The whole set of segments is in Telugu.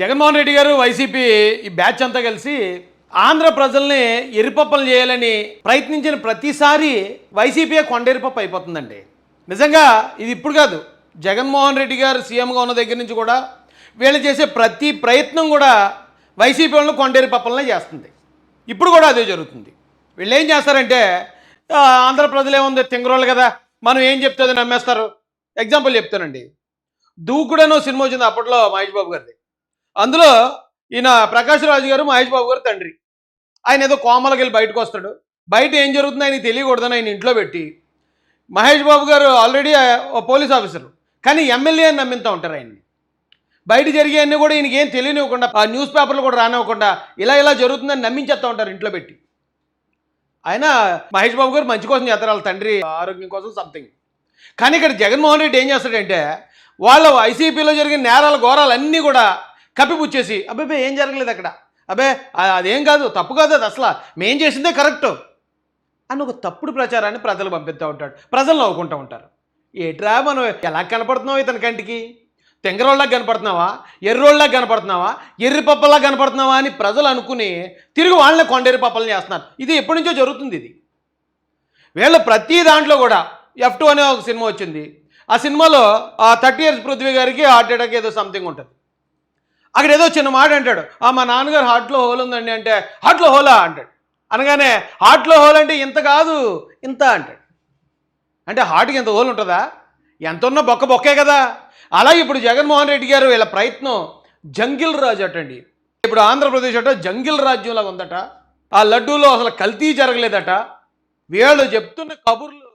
జగన్మోహన్ రెడ్డి గారు వైసీపీ ఈ బ్యాచ్ అంతా కలిసి ఆంధ్ర ప్రజల్ని ఎరిపప్పలు చేయాలని ప్రయత్నించిన ప్రతిసారి వైసీపీ కొండెరిపప్పు అయిపోతుందండి. నిజంగా ఇది ఇప్పుడు కాదు. జగన్మోహన్ రెడ్డి గారు సీఎంగా ఉన్న దగ్గర నుంచి కూడా వీళ్ళు చేసే ప్రతి ప్రయత్నం కూడా వైసీపీ వాళ్ళని కొండెరిపప్పలనే చేస్తుంది. ఇప్పుడు కూడా అదే జరుగుతుంది. వీళ్ళు ఏం చేస్తారంటే ఆంధ్ర ప్రజలు ఏముంది? తింగరోళ్ళు కదా. మనం ఏం చెప్తే అది నమ్మేస్తారు? ఎగ్జాంపుల్ చెప్తానండి. దూకుడనో సినిమా వచ్చింది అప్పట్లో మహేష్ బాబు గారిది. అందులో ఈయన ప్రకాష్ రాజు గారు మహేష్ బాబు గారు తండ్రి. ఆయన ఏదో కోమలకి వెళ్ళి బయటకు వస్తాడు. బయట ఏం జరుగుతుందో ఆయన తెలియకూడదని ఆయన ఇంట్లో పెట్టి మహేష్ బాబు గారు ఆల్రెడీ ఓ పోలీస్ ఆఫీసర్. కానీ ఎమ్మెల్యే అని నమ్మింతూ ఉంటారు ఆయన్ని. బయట జరిగేవన్నీ కూడా ఈయనకి ఏం తెలియనివ్వకుండా ఆ న్యూస్ పేపర్లు కూడా రానివ్వకుండా ఇలా ఇలా జరుగుతుందని నమ్మించేస్తూ ఉంటారు ఇంట్లో పెట్టి. ఆయన మహేష్ బాబు గారు మంచి కోసం చేస్తారు వాళ్ళ తండ్రి ఆరోగ్యం కోసం సంథింగ్ కానీ ఇక్కడ జగన్మోహన్ రెడ్డి ఏం చేస్తాడంటే వాళ్ళ ఐసీపీలో జరిగిన నేరాల ఘోరాలు అన్నీ కూడా కప్పిపుచ్చేసి అబ్బాయి ఏం జరగలేదు అక్కడ? అబ్బే అదేం కాదు తప్పు కాదు అది అసలు. మేం చేసిందే కరెక్ట్. అని ఒక తప్పుడు ప్రచారాన్ని ప్రజలు పంపిస్తూ ఉంటాడు. ప్రజలు నవ్వుకుంటూ ఉంటారు. ఏట్రా మనం ఎలా కనపడుతున్నావు ఇతని కంటికి? తెంగరోళ్ళకి కనపడుతున్నావా? ఎర్రోళ్ళకి కనపడుతున్నావా? ఎర్రి పప్పలా కనపడుతున్నావా? అని ప్రజలు అనుకుని తిరిగి వాళ్ళని కొండెర్రి పప్పల్ని చేస్తున్నారు. ఇది ఎప్పటి నుంచో జరుగుతుంది ఇది. వీళ్ళ ప్రతి దాంట్లో కూడా ఎఫ్ టూ అనే ఒక సినిమా వచ్చింది. ఆ సినిమాలో ఆ థర్టీ ఇయర్స్ పృథ్వీ గారికి హార్ట్ అటాక్ ఏదో సంథింగ్ ఉంటుంది. అక్కడ ఏదో చిన్న మాట అంటాడు. ఆ మా నాన్నగారు హార్ట్లో హోల్ ఉందండి అంటే హార్ట్లో హోలా? అంటాడు. అనగానే హార్ట్లో హోల్ అంటే ఇంత కాదు ఇంత అంటాడు. అంటే హార్ట్కి ఇంత హోల్ ఉంటుందా? ఎంత ఉన్న బొక్క బొక్కే కదా. అలాగే ఇప్పుడు జగన్మోహన్ రెడ్డి గారు వీళ్ళ ప్రయత్నం జంగిల్ రాజు అటండి. ఇప్పుడు ఆంధ్రప్రదేశ్ అట జంగిల్ రాజ్యంలాగా ఉందట. ఆ లడ్డూలో అసలు కల్తీ జరగలేదట. వీళ్ళు చెప్తున్న కబుర్లు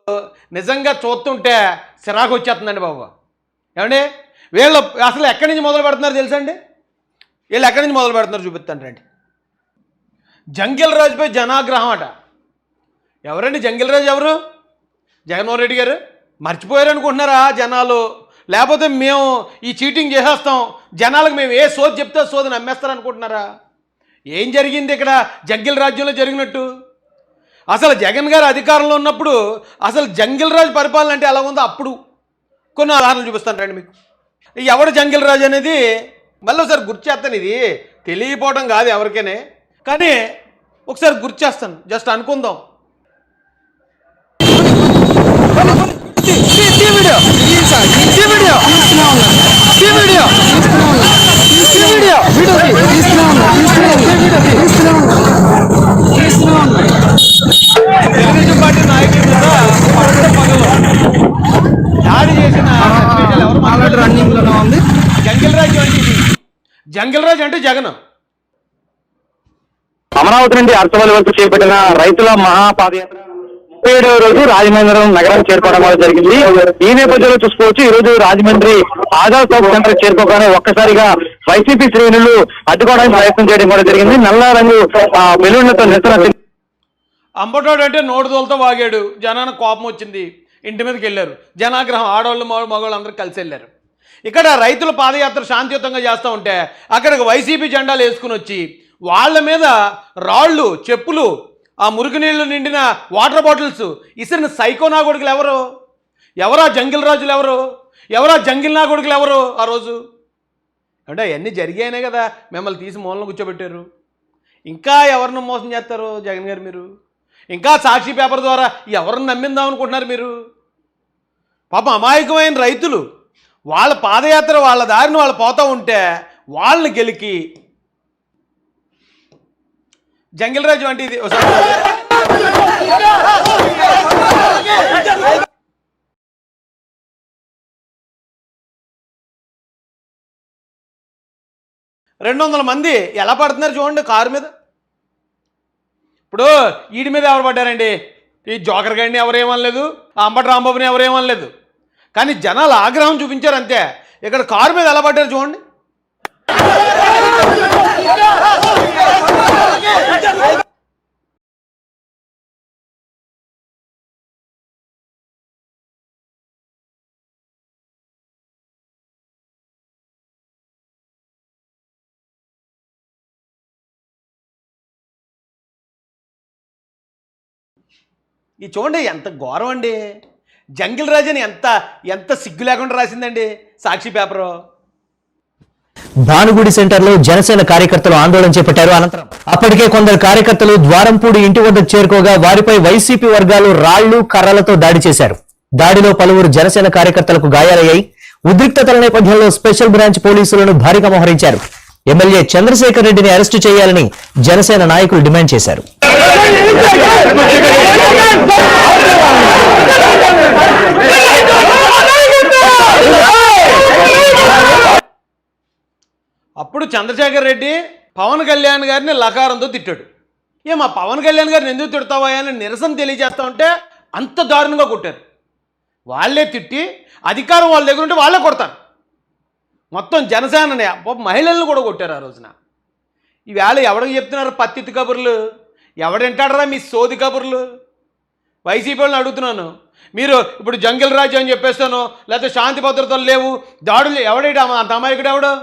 నిజంగా చూస్తుంటే సిరాకు వచ్చేస్తుందండి బాబు. ఏమండి? వీళ్ళు అసలు ఎక్కడి నుంచి మొదలు పెడుతున్నారు తెలుసండి వీళ్ళు ఎక్కడి నుంచి మొదలు పెడుతున్నారు చూపిస్తాను రండి. జంగిల్ రాజుపై జనాగ్రహం అట. ఎవరండి జంగిల్ రాజు ఎవరు? జగన్మోహన్ రెడ్డి గారు? మర్చిపోయారు అనుకుంటున్నారా జనాలు? లేకపోతే మేము ఈ చీటింగ్ చేసేస్తాం. జనాలకు మేము ఏ సోది చెప్తే సోది నమ్మేస్తారనుకుంటున్నారా ఏం జరిగింది ఇక్కడ జంగిల్ రాజ్యంలో జరిగినట్టు? అసలు జగన్ గారు అధికారంలో ఉన్నప్పుడు అసలు జంగిల్ రాజు పరిపాలన అంటే ఎలా ఉందో అప్పుడు కొన్ని ఉదాహరణలు చూపిస్తాను రండి మీకు. ఎవడు జంగిల్ రాజు అనేది? మళ్ళీ ఒకసారి గుర్తు చేస్తాను ఇది తెలియపోవడం కాదు ఎవరికైనా కానీ ఒకసారి గుర్తు చేస్తాను జస్ట్ అనుకుందాం తెలుగుదేశం పార్టీ నాయకుల మీద పట్టు దాడి చేసిన ఎవరు మాట్లాడరు రన్నింగ్లోనే ఉంది జంగిల్ రాజు అంటే ఇది జంగిల్ రాజు అంటే జగన్. అమరావతి నుండి అర్థవల్లి వరకు చేపట్టిన రైతుల మహాపాదయాత్ర ముప్పై ఏడవ రోజు రాజమండ్రి నగరానికి చేరుకోవడం వల్ల జరిగింది. ఈ నేపథ్యంలో చూసుకోవచ్చు ఈ రోజు రాజమండ్రి ఆజాద్ చౌక్ సెంటర్ చేరుకోగానే ఒక్కసారిగా వైసీపీ శ్రేణులు అడ్డుకోవడానికి ప్రయత్నం చేయడం కూడా జరిగింది. నల్ల రంగు బెలూన్లతో నిరసన అంబటోడు అంటే నోటు తోలుతో వాగాడు. జనానికి కోపం వచ్చింది. ఇంటి మీదకి వెళ్ళారు. జనాగ్రహం ఆడవాళ్ళు మగ మగవాళ్ళు అందరూ కలిసి వెళ్ళారు. ఇక్కడ రైతుల పాదయాత్ర శాంతియుతంగా చేస్తూ ఉంటే అక్కడికి వైసీపీ జెండాలు వేసుకుని వచ్చి వాళ్ళ మీద రాళ్ళు చెప్పులు ఆ మురుగునీళ్ళు నిండిన వాటర్ బాటిల్స్ ఇసిన సైకో నా ఎవరు? ఎవరా జంగిల్ రాజులు ఎవరు? ఎవరా జంగిల్ నాగుడుకులు ఎవరు ఆ రోజు? అంటే అవన్నీ జరిగాయనే కదా మిమ్మల్ని తీసి మూలను కూర్చోబెట్టారు. ఇంకా ఎవరిని మోసం చేస్తారు జగన్ గారు మీరు? ఇంకా సాక్షి పేపర్ ద్వారా ఎవరిని నమ్మిందాం అనుకుంటున్నారు మీరు? పాపం అమాయకమైన రైతులు. వాళ్ళ పాదయాత్ర వాళ్ళ దారిని వాళ్ళు పోతూ ఉంటే వాళ్ళని గెలికి. జంగిల్ రాజు ఇది రెండు వందల మంది ఎలా పడుతున్నారు చూడండి కారు మీద. ఇప్పుడు వీడి మీద ఎవరు పడ్డారండి? ఈ జోకర్ గారిని ఎవరేమనలేదు ఆ అంబటి రాంబాబుని ఎవరేమనలేదు కానీ జనాలు ఆగ్రహం చూపించారు అంతే. ఇక్కడ కారు మీద ఎలా పడ్డారు చూడండి. ఇది చూడండి ఎంత ఘోరం అండి. జంగిల్ రాజు అని ఎంత ఎంత సిగ్గు లేకుండా రాసిందండి సాక్షి పేపరు. భానుగుడి సెంటర్లో జనసేన కార్యకర్తలు ఆందోళన చేపట్టారు. అనంతరం అప్పటికే కొందరు కార్యకర్తలు ద్వారంపూడి ఇంటి వద్ద చేరుకోగా వారిపై వైసీపీ వర్గాలు రాళ్ళు కర్రలతో దాడి చేశారు. దాడిలో పలువురు జనసేన కార్యకర్తలకు గాయాలయ్యాయి. ఉద్రిక్తతల నేపథ్యంలో స్పెషల్ బ్రాంచ్ పోలీసులను భారీగా మోహరించారు. ఎమ్మెల్యే చంద్రశేఖర్ రెడ్డిని అరెస్టు చేయాలని జనసేన నాయకులు డిమాండ్ చేశారు. అప్పుడు చంద్రశేఖర్ రెడ్డి పవన్ కళ్యాణ్ గారిని లకారంతో తిట్టాడు. ఏ మా పవన్ కళ్యాణ్ గారిని ఎందుకు తిడతావా అని నిరసన తెలియజేస్తా ఉంటే అంత దారుణంగా కొట్టారు. వాళ్ళే తిట్టి అధికారం వాళ్ళ దగ్గర ఉంటే వాళ్ళే కొడతారు. మొత్తం జనసేనని. మహిళలను కూడా కొట్టారు ఆ రోజున. ఈవేళ ఎవడికి చెప్తున్నారు పత్తితి కబుర్లు? ఎవడంటాడరా మీ సోది కబుర్లు? వైసీపీ వాళ్ళని అడుగుతున్నాను. మీరు ఇప్పుడు జంగిల్ రాజ్యం అని చెప్పేస్తాను లేకపోతే శాంతి భద్రతలు లేవు దాడులు ఎవడేటి? అంత అమాయకుడు ఎవడో?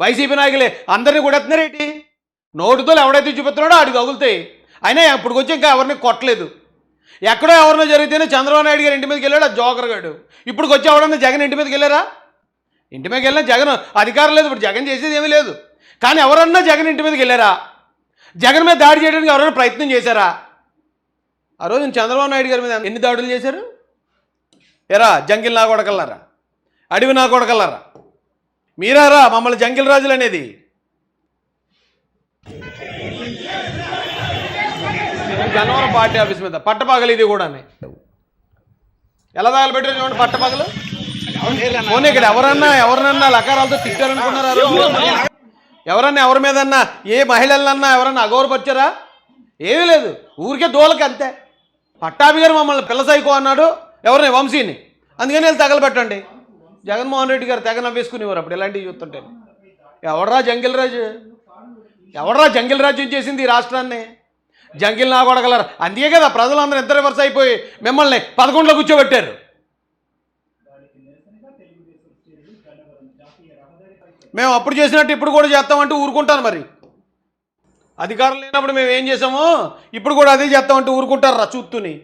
వైసీపీ నాయకులే అందరినీ కొడేస్తున్నారేంటి నోటుతో ఎవడైతే చూపిస్తున్నాడో ఆడికి తగులుతాయి. అయినా ఇప్పుడు వచ్చి ఇంకా ఎవరిని కొట్టలేదు. ఎక్కడో ఎవరినో జరిగితేనే చంద్రబాబు నాయుడు గారి ఇంటి మీదకి వెళ్ళాడు ఆ జోకర్ గాడు. ఇప్పుడు వచ్చి ఎవడన్నా జగన్ ఇంటి మీదకి వెళ్ళారా? ఇంటి మీదకి వెళ్ళినా జగన్ అధికారం లేదు ఇప్పుడు జగన్ చేసేది ఏమీ లేదు. కానీ ఎవరన్నా జగన్ ఇంటి మీదకి వెళ్ళారా? జగన్ మీద దాడి చేయడానికి ఎవరైనా ప్రయత్నం చేశారా? ఆ రోజు చంద్రబాబు నాయుడు గారి మీద ఎన్ని దాడులు చేశారు? ఎరా జంగిల్ నా కొడకల్లారా? అడవి నా కొడకల్లారా? మీరారా మమ్మల్ని జంగిల్ రాజులు అనేది? గన్నవరం పార్టీ ఆఫీస్ మీద పట్టపగలు ఇది కూడా ఎలా తగలబెట్టారు చూడండి పట్టపగలు? పోనీ ఇక్కడ ఎవరన్నా ఎవరినన్నా లకారాలతో తిట్టారనుకున్నారా? ఎవరన్నా ఎవరి మీదన్నా ఏ మహిళలన్నా ఎవరన్నా అగౌరపరిచారా ఏమీ లేదు. ఊరికే దోలకి అంతే. పట్టాభి గారు మమ్మల్ని పిల్ల సైకో అన్నాడు ఎవరిని? వంశీని. అందుకని వెళ్ళి తగలబెట్టండి. జగన్మోహన్ రెడ్డి గారు తెగ నవ్వేసుకునేవారు అప్పుడు ఇలాంటివి చూస్తుంటే. ఎవడరా జంగిల్ రాజు ఎవడరా జంగిల్ రాజ్యం చేసింది ఈ రాష్ట్రాన్ని? జంగిల్ నా కొడగలరు అందుకే కదా ప్రజలందరూ ఎంత రివర్స్ అయిపోయి మిమ్మల్ని పదకొండులో కూర్చోబెట్టారు. మేము అప్పుడు చేసినట్టు ఇప్పుడు కూడా చేస్తామంటే ఊరుకుంటాను మరి. అధికారం లేనప్పుడు మేము ఏం చేసామో? ఇప్పుడు కూడా అదే చేస్తామంటే ఊరుకుంటారు రా చూస్తుని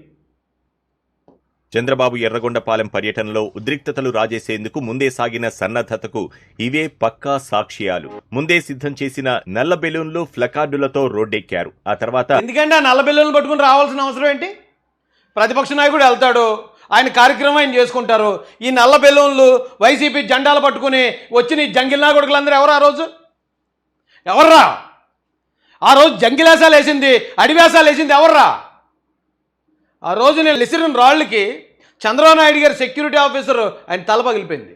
చంద్రబాబు ఎర్రగొండపాలెం పర్యటనలో ఉద్రిక్తతలు రాజేసేందుకు ముందే సాగిన సన్నద్ధతకు ఇవే పక్కా సాక్ష్యాలు. ముందే సిద్ధం చేసిన నల్ల బెలూన్లు ఫ్లకార్డులతో రోడ్డెక్కారు. ఆ తర్వాత ఎందుకంటే ఆ నల్ల బెలూన్లు పట్టుకుని రావాల్సిన అవసరం ఏంటి? ప్రతిపక్ష నాయకుడు వెళ్తాడు ఆయన కార్యక్రమం ఆయన చేసుకుంటారు. ఈ నల్ల బెలూన్లు వైసీపీ జెండాలు పట్టుకుని వచ్చిన ఈ జంగిల్ నాయకుడులందరూ ఎవరు ఆ రోజు? ఎవర్రా? ఆ రోజు జంగిలాసాలు వేసింది అడివేసాలు వేసింది ఎవర్రా? ఆ రోజు నేను విసిరిన రాళ్ళకి చంద్రబాబు నాయుడు గారి సెక్యూరిటీ ఆఫీసర్ ఆయన తల పగిలిపోయింది.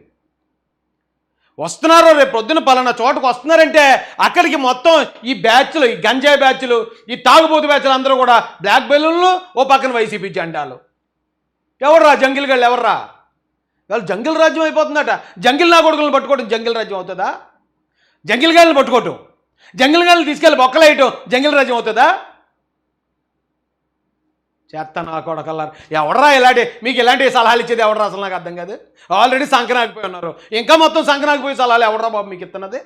వస్తున్నారు రేపు పొద్దున పలానా చోటకు వస్తున్నారంటే అక్కడికి మొత్తం ఈ బ్యాచ్లు ఈ గంజాయి బ్యాచ్లు ఈ తాగుబోతు బ్యాచ్లు అందరూ కూడా బ్లాక్ బెలూన్లు ఓ పక్కన వైసీపీ జెండాలు. ఎవర్రా? జంగిల్ గళ్ళు ఎవర్రా? వాళ్ళు జంగిల్ రాజ్యం అయిపోతుందట. జంగిల్ నా కొడుకులను పట్టుకోవడం జంగిల్ రాజ్యం అవుతుందా? జంగిల్ గాళ్ళని పట్టుకోవటం. జంగిల్ గాళ్ళని తీసుకెళ్ళి బొక్కలేయటం జంగిల్ రాజ్యం అవుతుందా? చేస్తా నా కొడకల్లారు ఎవడరా ఇలాంటి మీకు ఇలాంటి సలహాలు ఇచ్చేది ఎవడరా అసలు నాకు అర్థం కాదు. ఆల్రెడీ సంకనాగిపోయి ఉన్నారు. ఇంకా మొత్తం సంకనాగిపోయి సలహాలు ఎవడరా బాబు మీకు ఇస్తున్నది?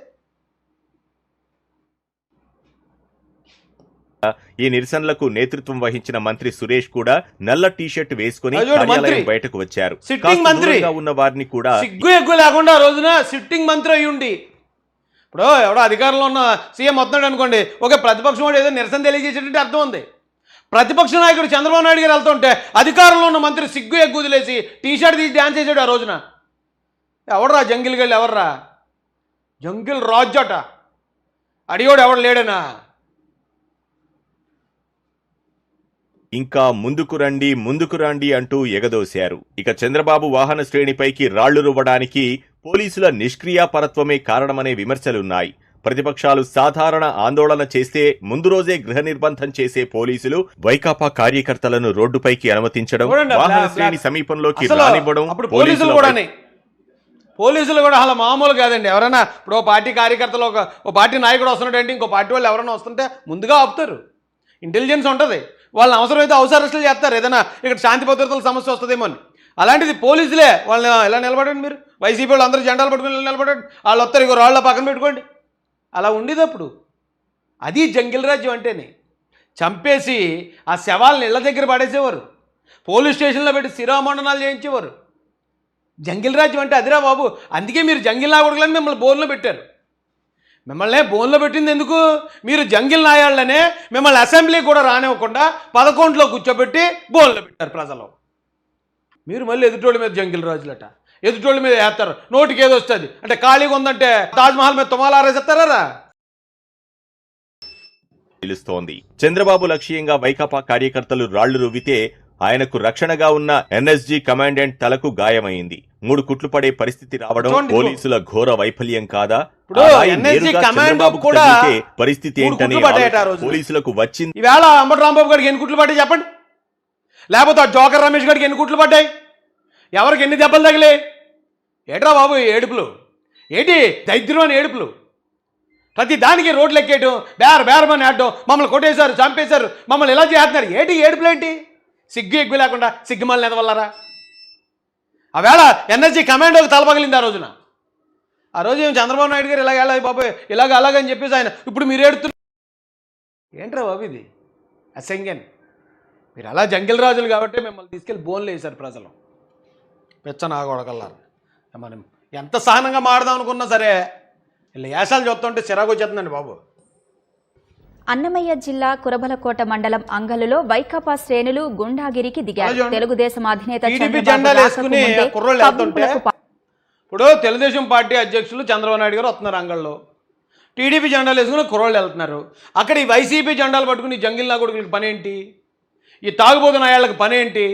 ఈ నిరసనలకు నేతృత్వం వహించిన మంత్రి సురేష్ కూడా నల్ల టీషర్ట్ వేసుకుని బయటకు వచ్చారు. సిట్టింగ్ మంత్రి. ఉన్న వారిని కూడా సిగ్గు ఎగ్గు లేకుండా రోజున సిట్టింగ్ మంత్రి అయి ఉండి. ఇప్పుడు ఎవడో అధికారంలో ఉన్న సీఎం వస్తున్నాడు అనుకోండి ఓకే ప్రతిపక్షం వాడు ఏదో నిరసన తెలియజేసేటట్టు అర్థం ఉంది. ప్రతిపక్ష నాయకుడు చంద్రబాబు నాయుడు గారు వెళ్తుంటే అధికారంలో ఉన్న మంత్రి సిగ్గు ఎగ్గుదిలేసి టీ షర్ట్ తీసి డ్యాన్స్ చేసాడు ఆ రోజున. ఎవడరా జంగిల్ గళ్ళు ఎవర్రా? జంగిల్ రాజట. అడిగోడు ఎవడు లేడనా? ఇంకా ముందుకు రండి ముందుకు రండి అంటూ ఎగదోశారు. ఇక చంద్రబాబు వాహన శ్రేణిపైకి రాళ్ళు రువ్వడానికి పోలీసుల నిష్క్రియాపరత్వమే కారణమనే విమర్శలున్నాయి. ప్రతిపక్షాలు సాధారణ ఆందోళన చేస్తే ముందు రోజే గృహ నిర్బంధం చేసే పోలీసులు వైకాపా కార్యకర్తలను రోడ్డుపైకి అనుమతించడం వాహన శ్రేణి సమీపంలోకి రానివ్వడం పోలీసులు కూడానే పోలీసులు కూడా అలా మామూలు కాదండి. ఎవరైనా ఇప్పుడు ఓ పార్టీ కార్యకర్తలు ఒక ఓ పార్టీ నాయకుడు వస్తున్నాడు అంటే ఇంకో పార్టీ వాళ్ళు ఎవరైనా వస్తుంటే ముందుగా ఆపుతారు. ఇంటెలిజెన్స్ ఉంటుంది. వాళ్ళని అవసరమైతే అవసర అరెస్టులు చేస్తారు. ఏదైనా ఇక్కడ శాంతి భద్రతల సమస్య వస్తుందేమో అని. అలాంటిది పోలీసులే. వాళ్ళని ఎలా నిలబడండి మీరు? వైసీపీ వాళ్ళు అందరూ జెండాలు పట్టుకుని నిలబడండి. వాళ్ళు వస్తారు ఇగో రాళ్ళ పక్కన పెట్టుకోండి. అలా ఉండేది అప్పుడు అది జంగిల్ రాజ్యం అంటేనే. చంపేసి ఆ శవాలను ఇళ్ళ దగ్గర పడేసేవారు. పోలీస్ స్టేషన్లో పెట్టి శిరోమండనాలు చేయించేవారు. జంగిల్ రాజ్యం అంటే అదిరా బాబు అందుకే మీరు జంగిల్ నాగొడగలని మిమ్మల్ని బోన్లో పెట్టారు. మిమ్మల్ని బోన్లో పెట్టింది ఎందుకు? మీరు జంగిల్ నాయాళ్ళనే మిమ్మల్ని అసెంబ్లీ కూడా రానివ్వకుండా పదకొండులో కూర్చోబెట్టి బోన్లో పెట్టారు ప్రజలు. మీరు మళ్ళీ ఎదుటోళ్ళ మీద జంగిల్ రాజులట. ఎదుటోళ్ళ మీద వేస్తారు. నోటికి ఏదో వస్తుంది? అంటే ఖాళీగా ఉందంటే తాజ్మహల్ మీద తుమాలు ఆరేసేస్తారా నిలుస్తోంది చంద్రబాబు లక్ష్యంగా వైకాపా కార్యకర్తలు రాళ్ళు రువ్వితే ఆయనకు రక్షణగా ఉన్న ఎన్ఎస్జీ కమాండెంట్ తలకు గాయమైంది. మూడు కుట్లు పడే పరిస్థితి రావడం పోలీసుల ఘోర వైఫల్యం కాదా? పరిస్థితి ఏంటని. పోలీసులకు వచ్చింది. ఈవేళ అంబటి రాంబాబు గారికి ఎన్ని కుట్లు పడ్డాయి చెప్పండి? లేకపోతే ఆ జోకర్ రమేష్ గారికి ఎన్ని కుట్లు పడ్డాయి? ఎవరికి ఎన్ని దెబ్బలు తగిలే? ఏట్రా బాబు ఈ ఏడుపులు? ఏంటి దైద్యం అని ఏడుపులు? ప్రతి దానికి రోడ్లు ఎక్కేయటం బేర బేరమని ఆడటం మమ్మల్ని కొట్టేశారు చంపేశారు మమ్మల్ని ఇలా చేస్తున్నారు. ఏంటి ఏడుపులు ఏంటి సిగ్గు ఎగ్గు లేకుండా సిగ్గుమల్ని ఎదవల్లరా? ఆ వేళ ఎన్ఎస్జీ కమాండోకి తలపగిలింది ఆ రోజున. ఆ రోజు ఏం చంద్రబాబు నాయుడు గారు ఇలాగ వెళ్ళాలి బాబు ఇలాగ అలాగని చెప్పేసి ఆయన ఇప్పుడు మీరు ఏడుతున్నారు. ఏంట్రా బాబు ఇది? అసంగన్ మీరు అలా జంగిల్ రాజులు కాబట్టి మిమ్మల్ని తీసుకెళ్ళి బోన్లు వేశారు ప్రజలు. పెచ్చ నాగొడకల్లారు మనం ఎంత సహనంగా మాడదాం అనుకున్నా సరే వీళ్ళ యాసాలు చూస్తుంటే చిరాకు వచ్చేస్తుందండి బాబు. అన్నమయ్య జిల్లా కురబలకోట మండలం అంగలులో వైకాపా శ్రేణులు గుండాగిరికి దిగారు. తెలుగుదేశం అధినేత ఇప్పుడు తెలుగుదేశం పార్టీ అధ్యక్షులు చంద్రబాబు నాయుడు గారు వస్తున్నారు అంగళ్ళలో టీడీపీ జెండాలు వేసుకుని కుర్రోళ్ళు వెళ్తున్నారు. అక్కడ ఈ వైసీపీ జెండాలు పట్టుకుని జంగిల్ నాగుడికి పని ఏంటి ఈ తాగుబోతు నాయాళ్ళకి పని ఏంటి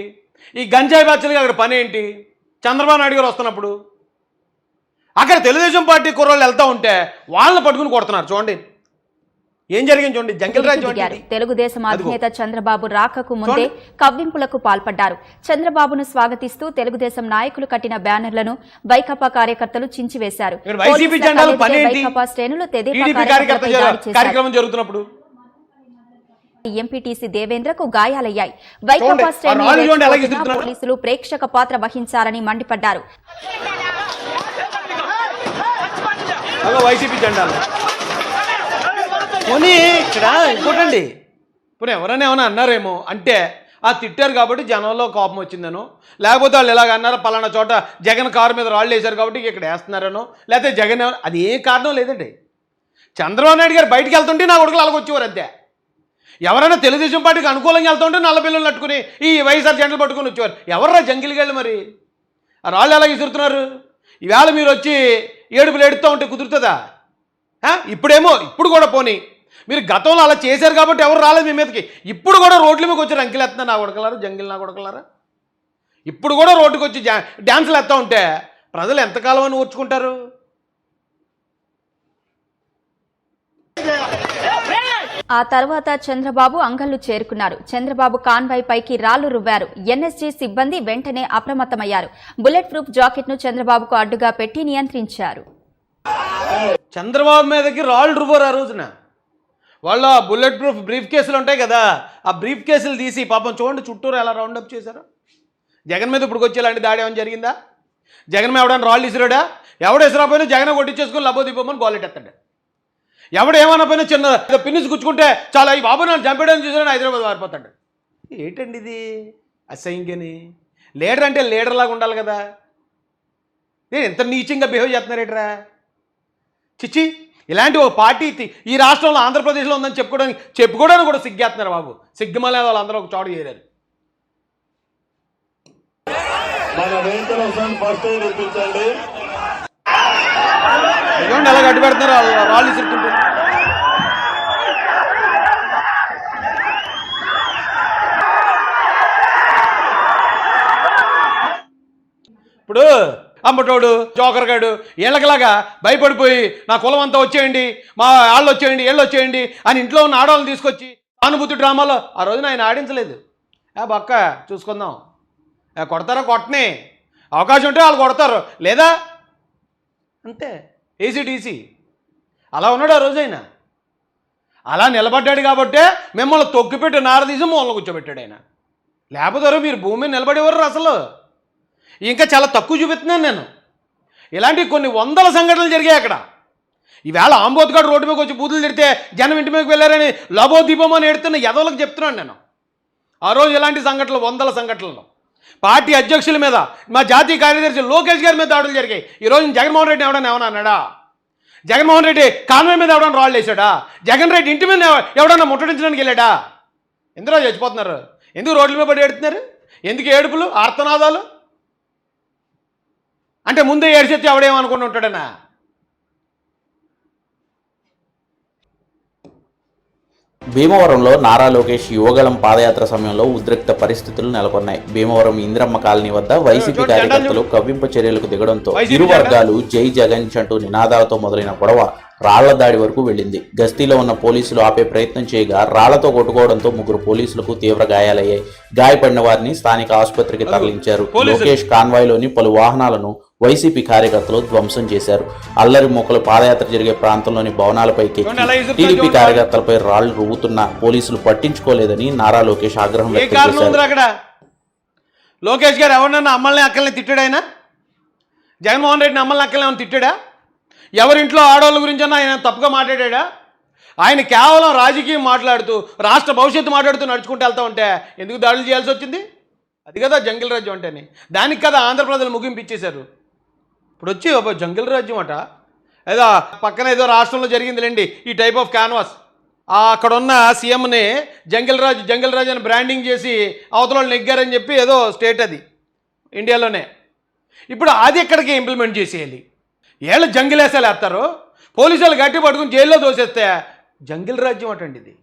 ఈ గంజాయి బ్యాచ్లకి అక్కడ పని ఏంటి చంద్రబాబు నాయుడు గారు వస్తున్నప్పుడు అక్కడ తెలుగుదేశం పార్టీ కుర్రోళ్ళు వెళ్తూ ఉంటే వాళ్ళని పట్టుకుని కొడుతున్నారు. చూడండి. ఏం జరిగింది చూడండి? జంగిల్ రాజ్ తెలుగుదేశం. అధినేత చంద్రబాబు రాకకు ముందే కవ్వింపులకు పాల్పడ్డారు. చంద్రబాబును స్వాగతిస్తూ తెలుగుదేశం నాయకులు కట్టిన బ్యానర్లను వైకాపా కార్యకర్తలు చించివేశారు? వైకాపా శ్రేణులు తెదేపా కార్యక్రమం జరుగుతున్నప్పుడు ఎంపీటీసీ దేవేంద్రకు గాయాలయ్యాయి. వైకాపా. పోలీసులు ప్రేక్షక పాత్ర వహించారని మండిపడ్డారు. అలా వైసీపీ జెండాలు. పోనీ ఇక్కడ ఇంకోటండి. పోనీ ఎవరైనా ఏమైనా అన్నారేమో అంటే ఆ తిట్టారు కాబట్టి జనంలో కోపం వచ్చిందనో లేకపోతే వాళ్ళు ఇలాగ అన్నారు పలానా చోట జగన్ కారు మీద రాళ్ళు వేశారు కాబట్టి ఇక్కడ వేస్తున్నారనో లేకపోతే జగన్ అది ఏ కారణం లేదండి. చంద్రబాబు నాయుడు గారు బయటికి వెళ్తుంటే నా కొడుకులు అలాగ వచ్చేవారు అంతే. ఎవరైనా తెలుగుదేశం పార్టీకి అనుకూలంగా వెళ్తుంటే నల్ల పిల్లలు పట్టుకుని ఈ వైఎస్ఆర్ జెండలు పట్టుకుని వచ్చేవారు. ఎవర్రా జంగిలికి వెళ్ళి మరి? ఆ రాళ్ళు ఎలా విసురుతున్నారు ఈవేళ మీరు వచ్చి ఏడుపులు ఏడుతూ ఉంటే కుదురుతుందా? ఇప్పుడేమో ఇప్పుడు కూడా పోనీ. మీరు గతంలో అలా చేశారు కాబట్టి ఎవరు రాలేదు మీ మీదకి. ఇప్పుడు కూడా రోడ్ల మీదకి వచ్చి రంకిలు వేస్తున్నా నా కొడకలారా జంగిల్ నా కొడకలారా? ఇప్పుడు కూడా రోడ్డుకి వచ్చి డ్యాన్సులు వేస్తూ ఉంటే ప్రజలు ఎంతకాలం అని ఓర్చుకుంటారు ఆ తర్వాత చంద్రబాబు అంగళ్ళు చేరుకున్నారు. చంద్రబాబు కాన్వాయ్ పైకి రాళ్ళు రువ్వారు. ఎన్ఎస్జీ సిబ్బంది వెంటనే అప్రమత్తమయ్యారు. బుల్లెట్ ప్రూఫ్ జాకెట్ను చంద్రబాబుకు అడ్డుగా పెట్టి నియంత్రించారు. చంద్రబాబు మీదకి రాళ్ళు రువ్వరు ఆ రోజున. వాళ్ళ బుల్లెట్ ప్రూఫ్ బ్రీఫ్ కేసులు ఉంటాయి కదా ఆ బ్రీఫ్ కేసులు తీసి పాపం చూడండి చుట్టూరు ఎలా రౌండప్ చేశారు. జగన్ మీద ఇప్పుడు వచ్చేలాంటి దాడి ఏమైనా జరిగిందా? జగన్ ఎవడని రాళ్ళు ఇసిరాడా ఎవడు ఇసిరాపోయినా జగన్ కొట్టించేసుకుని లబ్బో దిబ్బమని గోలెట్టేస్తాడు. ఎవడు ఏమన్నా పోయినా చిన్న పిన్నిస్ గుచ్చుకుంటే చాలా ఈ బాబు నన్ను చంపేయడానికి చూసాడని హైదరాబాద్ మారిపోతాడు ఏంటండి ఇది అసహ్యంగాని లీడర్ అంటే లీడర్ లాగా ఉండాలి కదా. నేను ఎంత నీచంగా బిహేవ్ చేస్తున్నారేట్రా చిచ్చి ఇలాంటి ఒక పార్టీ ఈ రాష్ట్రంలో ఆంధ్రప్రదేశ్లో ఉందని చెప్పుకోవడానికి చెప్పుకోవడానికి కూడా సిగ్గేస్తున్నారు బాబు. సిగ్గుమలే వాళ్ళందరూ ఒక చోట చేరారు. ఫస్ట్ ఎలా గడ్డి పెడుతున్నారు. వాళ్ళు రాళ్ళు ఇసురుతుంటారు. అమ్మటోడు జోకర్గాడు వీళ్ళకిలాగా భయపడిపోయి నా కులం అంతా వచ్చేయండి మా వాళ్ళు వచ్చేయండి వీళ్ళు వచ్చేయండి అని ఇంట్లో ఉన్న ఆడవాళ్ళని తీసుకొచ్చి సానుభూతి డ్రామాలో ఆ రోజున ఆయన ఆడించలేదు. ఏ బక్క చూసుకుందాం. ఏ కొడతారా కొట్టనే? అవకాశం ఉంటే వాళ్ళు కొడతారు. లేదా? అంతే. ఏసీటీసీ అలా ఉన్నాడు ఆ రోజు ఆయన. అలా నిలబడ్డాడు కాబట్టే మిమ్మల్ని తొక్కిపెట్టి నారదీసి మూలలో కూర్చోబెట్టాడు ఆయన. లేకపోతే మీరు భూమి నిలబడేవారు అసలు. ఇంకా చాలా తక్కువ చూపిస్తున్నాను నేను. ఇలాంటి కొన్ని వందల సంఘటనలు జరిగాయి అక్కడ. ఈవేళ ఆంబోత్గాడు రోడ్డు మీదకి వచ్చి బూతులు తిడితే జనం ఇంటి మీదకి వెళ్ళారని లభోదీపం అని ఎడుతున్న యదవులకు చెప్తున్నాను నేను. ఆ రోజు ఇలాంటి సంఘటనలు వందల సంఘటనలు. పార్టీ అధ్యక్షుల మీద మా జాతీయ కార్యదర్శి లోకేష్ గారి మీద దాడులు జరిగాయి. ఈ రోజు జగన్మోహన్ రెడ్డి ఎవడని ఏమన్నా అన్నాడా? జగన్మోహన్ రెడ్డి కాన్వే మీద ఎవడన్నా రాళ్ళు వేసాడా జగన్ రెడ్డి ఇంటి మీద ఎవడన్నా ముట్టడించడానికి వెళ్ళాడా? ఎందులో చచ్చిపోతున్నారు? ఎందుకు రోడ్ల మీద పడి ఎడుతున్నారు ఎందుకు ఏడుపులు ఆర్తనాదాలు? అంటే ముందే ఏడిచెత్తి ఎవడేమనుకుని ఉంటాడనా? భీమవరంలో నారా లోకేష్ యువగలం పాదయాత్ర సమయంలో ఉద్రిక్త పరిస్థితులు నెలకొన్నాయి. భీమవరం ఇంద్రమ్మ కాలనీ వద్ద వైసీపీ కార్యకర్తలు కవ్వింపు చర్యలకు దిగడంతో ఇరు. వర్గాలు జై జగన్ అంటూ నినాదాలతో మొదలైన గొడవ రాళ్ళ దాడి వరకు వెళ్ళింది. గస్తీలో ఉన్న పోలీసులు ఆపే ప్రయత్నం చేయగా రాళ్ళతో కొట్టుకోవడంతో ముగ్గురు పోలీసులకు తీవ్ర గాయాలయ్యాయి. గాయపడిన వారిని స్థానిక ఆసుపత్రికి తరలించారు. లోకేష్ కాన్వాయ్లోని పలు వాహనాలను వైసీపీ కార్యకర్తలు ధ్వంసం చేశారు. అల్లరి మొక్కలు పాదయాత్ర జరిగే ప్రాంతంలోని భవనాలపైకి ఇసురుతారు టీడీపీ. కార్యకర్తలపై రాళ్ళు రువ్వుతున్న పోలీసులు పట్టించుకోలేదని నారా లోకేష్ ఆగ్రహం వ్యక్తం చేశారు. లోకేష్ గారు ఎవరినన్నా అమ్మల్ని అక్కల్ని తిట్టాడు ఆయన? జగన్మోహన్ రెడ్డిని అమ్మల్ని అక్కల్ని ఏమైనా తిట్టాడా? ఎవరింట్లో ఆడవాళ్ళ గురించి అన్నా ఆయన తప్పుగా మాట్లాడా ఆయన కేవలం రాజకీయం మాట్లాడుతూ రాష్ట్ర భవిష్యత్తు మాట్లాడుతూ నడుచుకుంటూ వెళ్తా ఉంటే ఎందుకు దాడులు చేయాల్సి వచ్చింది? అది కదా జంగిల్ రాజ్యం అంటేని. దానికి కదా ఆంధ్రప్రదేశ్ ముగింపు ఇచ్చేశారు. ఇప్పుడు వచ్చి ఒక జంగిల్ రాజ్యం అట ఏదో పక్కన ఏదో రాష్ట్రంలో జరిగిందిలేండి ఈ టైప్ ఆఫ్ క్యాన్వాస్ అక్కడ ఉన్న సీఎంని జంగిల్ రాజ్ జంగిల్ రాజ్ అని బ్రాండింగ్ చేసి అవతల వాళ్ళు నెగ్గారని చెప్పి ఏదో స్టేట్ అది ఇండియాలోనే. ఇప్పుడు అది ఎక్కడికి ఇంప్లిమెంట్ చేసేయాలి? ఏళ్ళు జంగిల్ వేసాలు వేస్తారు? పోలీసులు గట్టి పట్టుకుని జైల్లో దోసేస్తే జంగిల్ రాజ్యం అటండి ఇది.